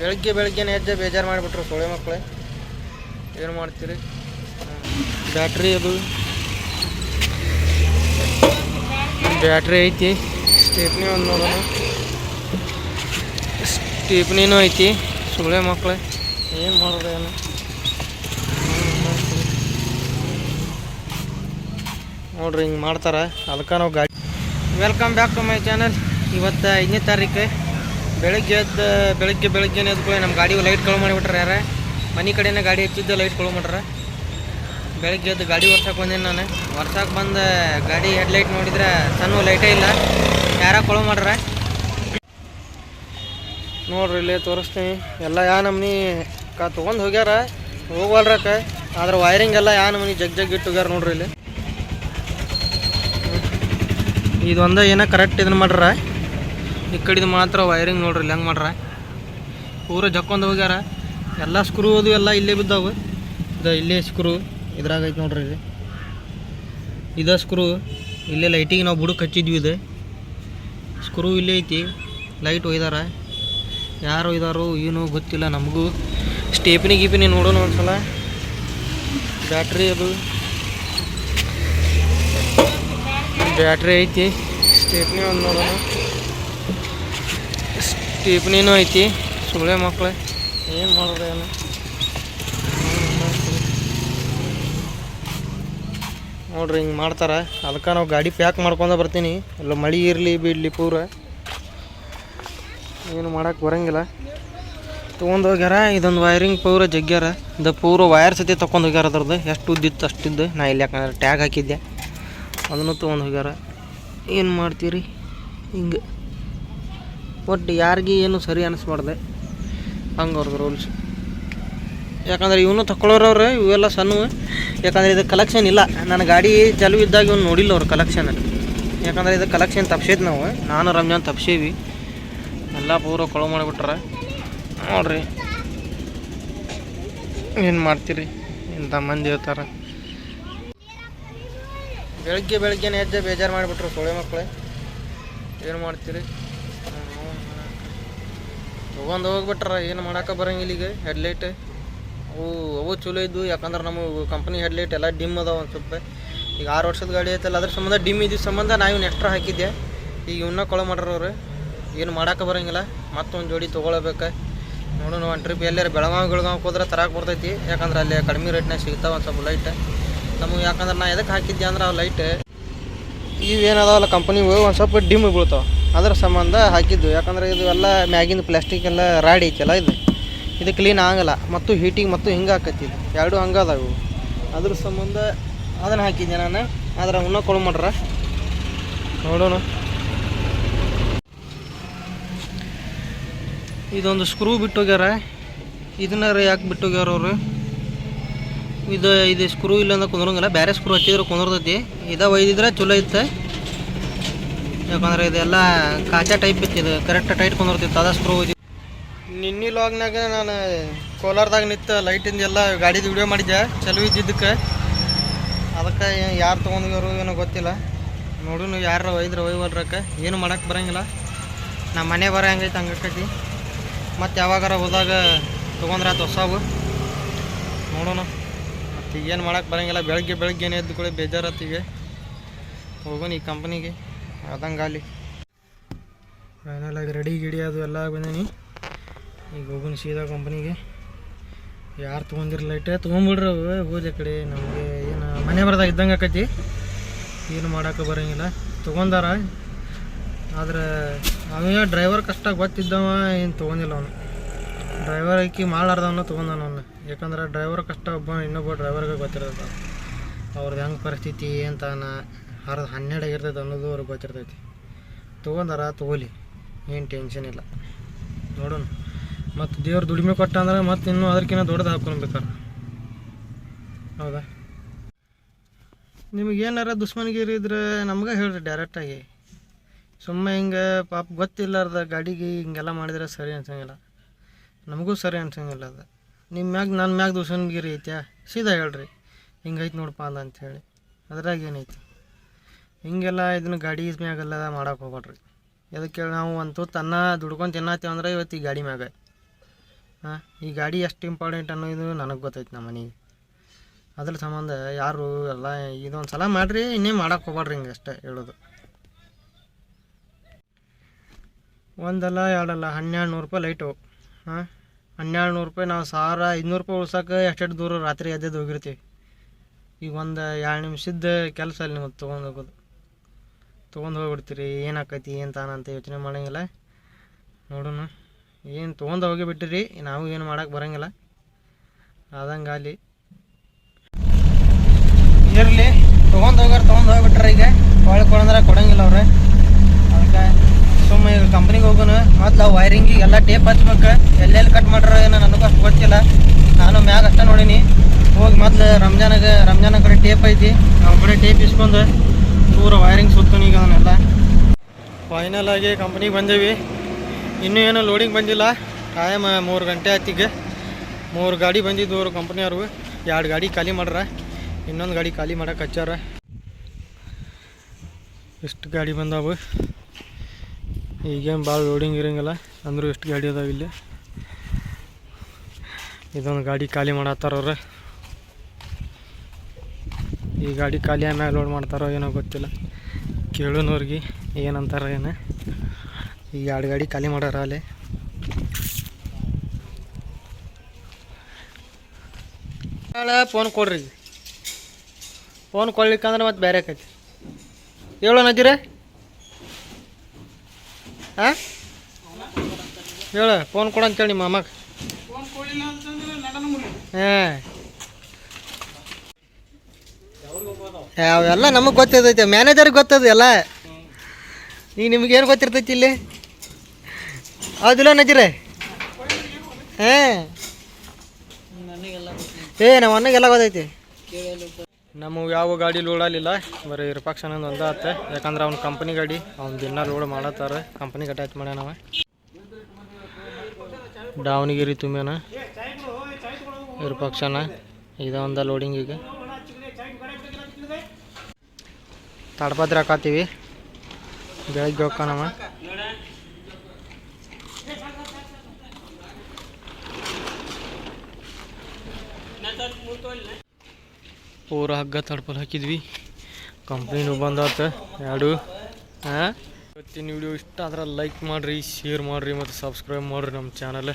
ಬೆಳಗ್ಗೆ ಬೆಳಗ್ಗೆನೇ ಎದ್ದೆ, ಬೇಜಾರು ಮಾಡಿಬಿಟ್ರು ಸೊಳ್ಳೆ ಮಕ್ಕಳೇ. ಏನು ಮಾಡ್ತೀರಿ? ಬ್ಯಾಟ್ರಿ ಅದು. ಬ್ಯಾಟ್ರಿ ಐತಿ. ಸ್ಟೇಪ್ನಿ ಒಂದು ನೋಡೋಣ. ಸ್ಟೇಪ್ನಿನೂ ಐತಿ. ಸೊಳ್ಳೆ ಮಕ್ಕಳೇ. ಏನು ಮಾಡೋದು ಏನು? ನೋಡ್ರಿ ಹಿಂಗೆ ಮಾಡ್ತಾರೆ. ಅದಕ್ಕೆ ನಾವು ಗಾಡಿ welcome back to my channel ಇವತ್ತು ಐದನೇ ತಾರೀಕು. ಬೆಳಗ್ಗೆ ಎದ್ದು, ಬೆಳಗ್ಗೆ ಬೆಳಗ್ಗೆನೇ ಎದ್ಕೊಳ್ಳಿ ನಮ್ಮ ಗಾಡಿ ಲೈಟ್ ಕಳು ಮಾಡಿಬಿಟ್ರೆ ಯಾರ. ಮನೆ ಕಡೆನೇ ಗಾಡಿ ಹಚ್ಚಿದ್ದು ಲೈಟ್ ಕಳು ಮಾಡ್ರೆ ಬೆಳಗ್ಗೆ ಎದ್ದು ಗಾಡಿ ಒರ್ಸಕ್ಕೆ ಬಂದೇನು ನಾನು. ಒರ್ಸಕ್ಕೆ ಬಂದು ಗಾಡಿ ಹೆಡ್ಲೈಟ್ ನೋಡಿದ್ರೆ ಸಣ್ಣ ಲೈಟೇ ಇಲ್ಲ. ಯಾರ ಕಳು ಮಾಡ್ರೆ ನೋಡ್ರಿ, ಇಲ್ಲೇ ತೋರಿಸ್ತೀನಿ. ಎಲ್ಲ ಯಾ ನಮ್ಮನಿ ಕಾ ತೊಗೊಂಡು ಹೋಗ್ಯಾರ. ಹೋಗಲ್ರಕ್ಕ ಆದ್ರೆ ವೈರಿಂಗ್ ಎಲ್ಲ ಯಾ ನಮ್ಮನಿ ಜಗ್ ಜಗ್ ಇಟ್ಟು ಹೋಗ್ಯಾರ ನೋಡ್ರಿ ಇಲ್ಲಿ. ಇದೊಂದೇ ಏನೋ ಕರೆಕ್ಟ್ ಇದನ್ನ ಮಾಡ್ರ ಈ ಕಡೆದು ಮಾತ್ರ ವೈರಿಂಗ್ ನೋಡ್ರಿ ಇಲ್ಲಿ ಹೆಂಗೆ ಮಾಡ್ರ? ಪೂರ ಜಕ್ಕೊಂದು ಹೋಗ್ಯಾರ. ಎಲ್ಲ ಸ್ಕ್ರೂ ಅದು ಎಲ್ಲ ಇಲ್ಲೇ ಬಿದ್ದಾವು. ಇದು ಇಲ್ಲೇ ಸ್ಕ್ರೂ ಇದ್ರಾಗ ಐತೆ ನೋಡ್ರಿ ಇಲ್ಲಿ. ಇದ ಸ್ಕ್ರೂ ಇಲ್ಲೇ ಲೈಟಿಗೆ ನಾವು ಬುಡಕ್ಕೆ ಹಚ್ಚಿದ್ವಿ ಇದು. ಸ್ಕ್ರೂ ಇಲ್ಲೇ ಐತಿ ಲೈಟ್ ಒಯ್ದಾರ. ಯಾರು ಒಯ್ದಾರೋ ಏನು ಗೊತ್ತಿಲ್ಲ ನಮಗೂ. ಸ್ಟೇಪಿನಿ ಗೀಪಿನಿ ನೋಡೋಣ ಒಂದ್ಸಲ. ಬ್ಯಾಟ್ರಿ ಅದು. ಬ್ಯಾಟ್ರಿ ಐತಿ. ಸ್ಟೇಪ್ನಿ ಒಂದು ನೋಡೋಣ. ಸ್ಟೇಪ್ನಿನೂ ಐತಿ. ಸುಳೆ ಮಕ್ಕಳು ಏನು ಮಾಡೋದು ಏನು? ನೋಡ್ರಿ ಹಿಂಗೆ ಮಾಡ್ತಾರೆ. ಅದಕ್ಕೆ ನಾವು ಗಾಡಿ ಪ್ಯಾಕ್ ಮಾಡ್ಕೊಂಡ ಬರ್ತೀನಿ. ಎಲ್ಲ ಮಳೆ ಇರಲಿ ಬಿಡಲಿ ಪೂರ. ಏನು ಮಾಡೋಕ್ಕೆ ಬರೋಂಗಿಲ್ಲ. ತೊಗೊಂಡು ಹೋಗ್ಯಾರ ಇದೊಂದು ವೈರಿಂಗ್ ಪೂರ ಜಗ್ಗ್ಯಾರ. ಇದು ಪೂರ ವೈರ್ ಸತಿ ತೊಗೊಂಡು ಹೋಗ್ಯಾರ ಅದ್ರದ್ದು. ಎಷ್ಟು ಉದ್ದಿತ್ತು ಅಷ್ಟಿದ್ದು. ನಾ ಇಲ್ಲಿ ಯಾಕಂದ್ರೆ ಟ್ಯಾಗ್ ಹಾಕಿದ್ದೆ. ಅದನ್ನು ತೊಗೊಂಡು ಹೋಗ್ಯಾರ. ಏನು ಮಾಡ್ತೀರಿ? ಹಿಂಗೆ. ಒಟ್ಟು ಯಾರಿಗೆ ಏನು ಸರಿ ಅನಿಸ್ಬಾರ್ದೆ. ಹಂಗೆ ಅವ್ರದ್ದು ರೂಲ್ಸ್ ಯಾಕಂದ್ರೆ ಇವನು ತಗೊಳ್ಳೋರವ್ರೆ ಇವೆಲ್ಲ ಸಣ್ಣ. ಯಾಕಂದ್ರೆ ಇದು ಕಲೆಕ್ಷನ್ ಇಲ್ಲ. ನನ್ನ ಗಾಡಿ ಚಾಲು ಇದ್ದಾಗ ಇವನು ನೋಡಿಲ್ಲ ಅವ್ರು ಕಲೆಕ್ಷನ್ ಯಾಕಂದ್ರೆ ಇದು ಕಲೆಕ್ಷನ್ ತಪ್ಸೈತೆ ನಾವು. ನಾನು ರಂಜಾನ್ ತಪ್ಸೇವಿ. ಎಲ್ಲ ಪೂರ ಕೊಳ ಮಾಡಿಬಿಟ್ರೆ. ನೋಡ್ರಿ. ಏನು ಮಾಡ್ತೀರಿ? ಇಂಥ ಮಂದಿ ಇರ್ತಾರೆ. ಬೆಳಗ್ಗೆ ಬೆಳಗ್ಗೆನೇ ಎದ್ದೆ ಬೇಜಾರು ಮಾಡಿಬಿಟ್ರು ಸೊಳ್ಳೆ ಮಕ್ಕಳೇ. ಏನು ಮಾಡ್ತೀರಿ? ತೊಗೊಂಡು ಹೋಗ್ಬಿಟ್ರ, ಏನು ಮಾಡೋಕೆ ಬರಂಗಿಲ್ಲ ಈಗ ಹೆಡ್ಲೈಟ್ ಅವು ಅವು ಚಲೋ ಇದ್ವು, ಯಾಕಂದ್ರೆ ನಮ್ಮ ಕಂಪ್ನಿ ಹೆಡ್ಲೈಟ್ ಎಲ್ಲ ಡಿಮ್ ಅದಾವ ಒಂದು ಸ್ವಲ್ಪ. ಈಗ ಆರು ವರ್ಷದ ಗಾಡಿ ಐತಲ್ಲ, ಅದ್ರ ಸಂಬಂಧ ಡಿಮ್ ಇದ್ದ ಸಂಬಂಧ ನಾ ಇವ್ನ ಎಕ್ಸ್ಟ್ರಾ ಹಾಕಿದ್ದೆ. ಈಗ ಇವನ್ನ ಕೊಳ ಮಾಡ್ರವ್ರು ಏನು ಮಾಡೋಕೆ ಬರಂಗಿಲ್ಲ, ಮತ್ತೊಂದು ಜೋಡಿ ತೊಗೊಳ್ಬೇಕು. ನೋಡೋಣ ಒಂದು ಟ್ರಿಪ್ ಎಲ್ಲಾರು ಬೆಳಗಾವಿ ಬೆಳಗಾವಿ ಹೋದ್ರೆ ತರಕ್ಕೆ ಬರ್ತೈತಿ. ಯಾಕಂದ್ರೆ ಅಲ್ಲಿ ಕಡಿಮೆ ರೇಟ್ನಾಗ ಸಿಗ್ತಾವೆ ಒಂದು ಸ್ವಲ್ಪ ಲೈಟ್ ನಮಗೆ ಯಾಕಂದ್ರೆ ನಾ ಎದಕ್ಕೆ ಹಾಕಿದ್ದೆ ಅಂದ್ರೆ ಆ ಲೈಟ್ ಇವೇನದಾವಲ್ಲ ಕಂಪನಿ ಒಂದು ಸ್ವಲ್ಪ ಡಿಮ್ ಬೀಳ್ತಾವೆ. ಅದ್ರ ಸಂಬಂಧ ಹಾಕಿದ್ದು. ಯಾಕಂದ್ರೆ ಇದು ಎಲ್ಲ ಮ್ಯಾಗಿಂದು ಪ್ಲಾಸ್ಟಿಕ್ ಎಲ್ಲ ರಾಡಿ ಐತಲ್ಲ ಇದು. ಇದು ಕ್ಲೀನ್ ಆಗಲ್ಲ. ಮತ್ತು ಹೀಟಿಗೆ ಮತ್ತು ಹಿಂಗೆ ಎರಡು ಹಂಗೆ ಅದಾವು. ಅದ್ರ ಸಂಬಂಧ ಅದನ್ನು ಹಾಕಿದ್ದೆ ನಾನು. ಆದ್ರೆ ಉಣ್ಣ ಕೊಳು ಮಾಡ್ರ. ನೋಡೋಣ. ಇದೊಂದು ಸ್ಕ್ರೂ ಬಿಟ್ಟೋಗ್ಯಾರ. ಇದನ್ನ ಯಾಕೆ ಬಿಟ್ಟೋಗ್ಯಾರ ಅವರು? ಇದು ಇದು ಸ್ಕ್ರೂ ಇಲ್ಲ ಅಂದ್ರೆ ಕುಂದ್ರಂಗಿಲ್ಲ. ಬೇರೆ ಸ್ಕ್ರೂ ಹಚ್ಚಿದ್ರೆ ಕುಂದ್ರತೈತಿ. ಇದ ಒಯ್ದಿದ್ರೆ ಚಲೋ ಇತ್ತು ಯಾಕಂದ್ರೆ ಇದೆಲ್ಲ ಕಾಚಾ ಟೈಪ್ ಇತ್ತು, ಇದು ಕರೆಕ್ಟ್ ಟೈಟ್ ಕೊಂಡಿರ್ತಿತ್ತು ಅದ ಸ್ಕ್ರೂ ಇದು. ನಿನ್ನೆ ಲಾಗ್ನಾಗ ನಾನು ಕೋಲಾರದಾಗ ನಿಂತು ಲೈಟಿಂದ ಎಲ್ಲ ಗಾಡಿದು ವಿಡಿಯೋ ಮಾಡಿದ್ದೆ, ಚಲೋ ಇದ್ದಿದ್ದಕ್ಕೆ. ಅದಕ್ಕೆ ಯಾರು ತೊಗೊಂಡಿರೋ ಏನೋ ಗೊತ್ತಿಲ್ಲ. ನೋಡು ಯಾರು ಒಯ್ದ್ರೆ, ಒಯ್ವಲ್ರಕ್ಕೆ. ಏನು ಮಾಡಕ್ಕೆ ಬರೋಂಗಿಲ್ಲ. ನಮ್ಮ ಮನೆ ಬರೋ ಹಂಗೈತೆ ಹಂಗಕ್ಕೈತಿ ಮತ್ತು ಯಾವಾಗಾರ ಹೋದಾಗ ತೊಗೊಂಡ್ರೆ ಅದು ನೋಡೋಣ. ಮತ್ತು ಏನು ಮಾಡಕ್ಕೆ ಬರಂಗಿಲ್ಲ. ಬೆಳಗ್ಗೆ ಬೆಳಗ್ಗೆನೇ ಎದ್ದು ಕೂಡ ಬೇಜಾರತ್ತೀಗೆ ಹೋಗೋಣ ಈ ಕಂಪ್ನಿಗೆ ಅದಂಗಾಲಿ. ಫೈನಲ್ ಆಗಿ ರೆಡಿ ಗಿಡಿ ಅದು ಎಲ್ಲ ಬಂದೀನಿ. ಈಗ ಹೋಗೋಣ ಸೀದಾ ಕಂಪ್ನಿಗೆ ಯಾರು ತೊಗೊಂಡಿರಲ್ಲ ಇಟ್ಟೆ ತೊಗೊಂಬಿಡ್ರಿ ಅವು ಹೋದ ಕಡೆ. ನಮಗೆ ಏನು ಮನೆ ಬರ್ದಾಗ ಇದ್ದಂಗೆ ಆಕೈತಿ. ಏನು ಮಾಡೋಕೆ ಬರಂಗಿಲ್ಲ. ತೊಗೊಂಡಾರ. ಆದ್ರೆ ಅವನಿಗೆ ಡ್ರೈವರ್ ಕಷ್ಟ ಗೊತ್ತಿದ್ದವ, ಏನು ತೊಗೊಂಡಿಲ್ಲ ಅವನು. ಡ್ರೈವರ್ ಆಕಿ ಮಾಡಾರ್ದವನ್ನ ತೊಗೊಂಡಾನ ಅವನು. ಯಾಕಂದ್ರೆ ಡ್ರೈವರ್ ಕಷ್ಟ ಒಬ್ಬ, ಇನ್ನೊಬ್ಬ ಡ್ರೈವರ್ಗೆ ಗೊತ್ತಿರೋದು ಅವ್ರದ್ದು ಹೆಂಗೆ ಪರಿಸ್ಥಿತಿ ಅಂತಾನ ಹರಿದು ಹನ್ನೆರಡು ಆಗಿರ್ತೈತೆ ಅನ್ನೋದು ಅವ್ರಿಗೆ ಗೊತ್ತಿರ್ತೈತಿ. ತೊಗೊಂಡಾರ ತೊಗೊಲಿ ಏನು ಟೆನ್ಷನ್ ಇಲ್ಲ. ನೋಡೋಣ. ಮತ್ತು ದೇವ್ರ ದುಡಿಮೆ ಕೊಟ್ಟ ಅಂದ್ರೆ ಮತ್ತೆ ಇನ್ನೂ ಅದಕ್ಕಿಂತ ದೊಡ್ಡದು ಹಾಕ್ಕೊಳ್ಬೇಕಾರೆ ಹೌದಾ? ನಿಮಗೆ ಏನಾರ ದುಶ್ಮನಿಗಿರಿ ಇದ್ರೆ ನಮ್ಗೆ ಹೇಳ್ರಿ ಡೈರೆಕ್ಟಾಗಿ ಸುಮ್ಮನೆ ಹಿಂಗೆ ಪಾಪ ಗೊತ್ತಿಲ್ಲಾರ್ದ ಗಾಡಿಗೆ ಹಿಂಗೆಲ್ಲ ಮಾಡಿದ್ರೆ ಸರಿ ಅನ್ಸಂಗಿಲ್ಲ. ನಮಗೂ ಸರಿ ಅನ್ಸಂಗಿಲ್ಲ ಅದು. ನಿಮ್ಮ ಮ್ಯಾಗ ನನ್ನ ಮ್ಯಾಗ ದುಶ್ಮನ್ಗಿರಿ ಐತ್ಯಾ? ಸೀದಾ ಹೇಳ್ರಿ. ಹಿಂಗೈತೆ ನೋಡಪ್ಪ ಅಂತ ಹೇಳಿ. ಅದ್ರಾಗ ಏನೈತಿ ಹಿಂಗೆಲ್ಲ ಇದನ್ನ ಗಾಡಿ ಮ್ಯಾಗೆಲ್ಲ ಮಾಡೋಕೆ ಹೋಗ್ಬೇಡ್ರಿ ಎದಕ್ಕೆ ಹೇಳಿ ನಾವು ಒಂದು ತನ್ನ ಅನ್ನ ದುಡ್ಕೊಂಡು ತಿನ್ನತ್ತೇವೆ ಅಂದ್ರೆ ಇವತ್ತು ಈ ಗಾಡಿ ಮ್ಯಾಗ. ಹಾಂ, ಈ ಗಾಡಿ ಎಷ್ಟು ಇಂಪಾರ್ಟೆಂಟ್ ಅನ್ನೋದು ನನಗೆ ಗೊತ್ತೈತೆ ನಮ್ಮ ಮನೆಗೆ. ಅದ್ರ ಸಂಬಂಧ ಯಾರು ಎಲ್ಲ ಇದೊಂದು ಸಲ ಮಾಡಿರಿ, ಇನ್ನೇ ಮಾಡೋಕೆ ಹೋಗ್ಬೇಡ್ರಿ ಹಿಂಗೆ ಅಷ್ಟೇ ಹೇಳೋದು. ಒಂದಲ್ಲ ಎರಡಲ್ಲ ಹನ್ನೆರಡು ನೂರು ರೂಪಾಯಿ ಲೈಟು ಹಾಂ ಹನ್ನೆರಡು ನೂರು ರೂಪಾಯಿ ನಾವು ಸಾವಿರ ಐದುನೂರು ರೂಪಾಯಿ ಉಳ್ಸೋಕೆ ಎಷ್ಟೆಷ್ಟು ದೂರ ರಾತ್ರಿ ಎದ್ದೆದ್ದು ಹೋಗಿರ್ತೀವಿ. ಈಗ ಒಂದು ಎರಡು ನಿಮಿಷದ ಕೆಲಸ ಅಲ್ಲಿ ನಿಮಗೆ ತೊಗೊಂಡು ಹೋಗೋದು. ತೊಗೊಂಡು ಹೋಗ್ಬಿಡ್ತೀರಿ ಏನಾಕೈತಿ ಏನು ತಾನ ಅಂತ ಯೋಚನೆ ಮಾಡಂಗಿಲ್ಲ. ನೋಡೋಣ, ಏನು ತೊಗೊಂಡು ಹೋಗಿ ಬಿಟ್ಟಿರಿ, ನಾವು ಏನು ಮಾಡಕ್ಕೆ ಬರಂಗಿಲ್ಲ. ಆದಂಗೆ ಅಲ್ಲಿ ಇರಲಿ, ತೊಗೊಂಡು ಹೋಗಾರ, ತೊಗೊಂಡು ಹೋಗ್ಬಿಟ್ರ ಈಗ ಹೊಳೆ ಕೊಡಂದ್ರೆ ಕೊಡಂಗಿಲ್ಲ ಅವ್ರೆ. ಅದಕ್ಕೆ ಸುಮ್ಮನೆ ಈಗ ಕಂಪ್ನಿಗೆ ಹೋಗೋಣ ಮತ್ತು ವೈರಿಂಗಿಗೆ ಎಲ್ಲ ಟೇಪ್ ಹಚ್ಬೇಕು, ಎಲ್ಲೆಲ್ಲಿ ಕಟ್ ಮಾಡ್ರ ಏನೋ ನನಗೂ ಅಷ್ಟು ಗೊತ್ತಿಲ್ಲ. ನಾನು ಮ್ಯಾಗ ಅಷ್ಟೇ ನೋಡೀನಿ. ಹೋಗಿ ಮೊದಲು ರಂಜಾನಾಗ ರಂಜಾನ ಕಡೆ ಟೇಪ್ ಐತಿ ನಾವು ಕಡೆ ಟೇಪ್ ಇಸ್ಕೊಂಡು ಪೂರ ವೈರಿಂಗ್ ಸುತ್ತನು ಈಗ ಅದನ್ನೆಲ್ಲ. ಫೈನಲ್ ಆಗಿ ಕಂಪ್ನಿಗೆ ಬಂದೇವಿ. ಇನ್ನೂ ಏನೂ ಲೋಡಿಂಗ್ ಬಂದಿಲ್ಲ. ಟೈಮ್ ಮೂರು ಗಂಟೆ ಆಯ್ತಿಗೆ ಮೂರು ಗಾಡಿ ಬಂದಿದ್ದು ಕಂಪ್ನಿಯವ್ರು ಎರಡು ಗಾಡಿ ಖಾಲಿ ಮಾಡ್ರ. ಇನ್ನೊಂದು ಗಾಡಿ ಖಾಲಿ ಮಾಡಕ್ಕೆ ಹಚ್ಚಾರ. ಎಷ್ಟು ಗಾಡಿ ಬಂದಾವು? ಈಗೇನು ಭಾಳ ಲೋಡಿಂಗ್ ಇರೋಂಗಿಲ್ಲ. ಅಂದರೂ ಎಷ್ಟು ಗಾಡಿ ಅದಾವ ಇಲ್ಲಿ? ಇದೊಂದು ಗಾಡಿ ಖಾಲಿ ಮಾಡತ್ತಾರ ಅವ್ರು. ಈ ಗಾಡಿ ಖಾಲಿ ಆಮ್ಯಾಗ ಲೋಡ್ ಮಾಡ್ತಾರೋ ಏನೋ ಗೊತ್ತಿಲ್ಲ. ಕೇಳೋನವ್ರಿಗೆ ಏನಂತಾರ ಏನು. ಈ ಎರಡು ಗಾಡಿ ಖಾಲಿ ಮಾಡ್ಯಾರ ಅಲ್ಲಿ ಫೋನ್ ಕೊಡ್ರಿ. ಫೋನ್ ಕೊಡ್ಲಿಕ್ಕಂದ್ರೆ ಮತ್ತೆ ಬೇರೆ ಆಕೈತಿ. ಹೇಳೋ ನಜೀರ ಹಾಂ ಹೇಳ ಫೋನ್ ಕೊಡಂತೇಳಿ ನಿಮ್ಮ ಅಮ್ಮಗೆ ಹಾಂ. ಅವೆಲ್ಲ ನಮಗೆ ಗೊತ್ತಿರ್ತೈತೆ ಮ್ಯಾನೇಜರ್ಗೆ ಗೊತ್ತದ ಎಲ್ಲ. ನೀ ನಿಮ್ಗೇನು ಗೊತ್ತಿರ್ತೈತಿ ಇಲ್ಲಿ? ಹೌದಿಲ್ಲ ನಜೀರೆ? ಹಾಂ? ಏ, ನಮ್ಮ ಅಣ್ಣಗೆಲ್ಲ ಗೊತ್ತೈತಿ. ನಮಗೆ ಯಾವ ಗಾಡಿ ಲೋಡಲಿಲ್ಲ ಬರೀ ಇರ್ಪಕ್ಷನಂದು ಒಂದ ಆತ. ಯಾಕಂದ್ರೆ ಅವ್ನ ಕಂಪ್ನಿ ಗಾಡಿ, ಅವ್ನು ದಿನ ಲೋಡ್ ಮಾಡತ್ತಾರ. ಕಂಪ್ನಿ ಅಟ್ಯಾಚ್ ಮಾಡ್ಯಾನವ ದಾವಣಗೆರೆ ತುಂಬ್ಯಾನ. ಇರ್ಪಕ್ಷನ ಇದೊಂದ ಲೋಡಿಂಗ್ ಈಗ ತಾಡ್ಪತ್ರಿ ಹಾಕತ್ತೀವಿ ಬೆಳಗ್ಗೆ ಹೋಗ್ಕನವ ಪೂರ ಹಗ್ಗ ತಡ್ಪಲ್ ಹಾಕಿದ್ವಿ. ಕಂಪ್ನಿನೂ ಬಂದಾತ ಎರಡು. ಹಾಂ ಇವತ್ತಿನ ವಿಡಿಯೋ ಇಷ್ಟ ಆದ್ರೆ ಲೈಕ್ ಮಾಡಿರಿ ಶೇರ್ ಮಾಡಿರಿ ಮತ್ತು ಸಬ್ಸ್ಕ್ರೈಬ್ ಮಾಡಿರಿ ನಮ್ಮ ಚಾನಲ್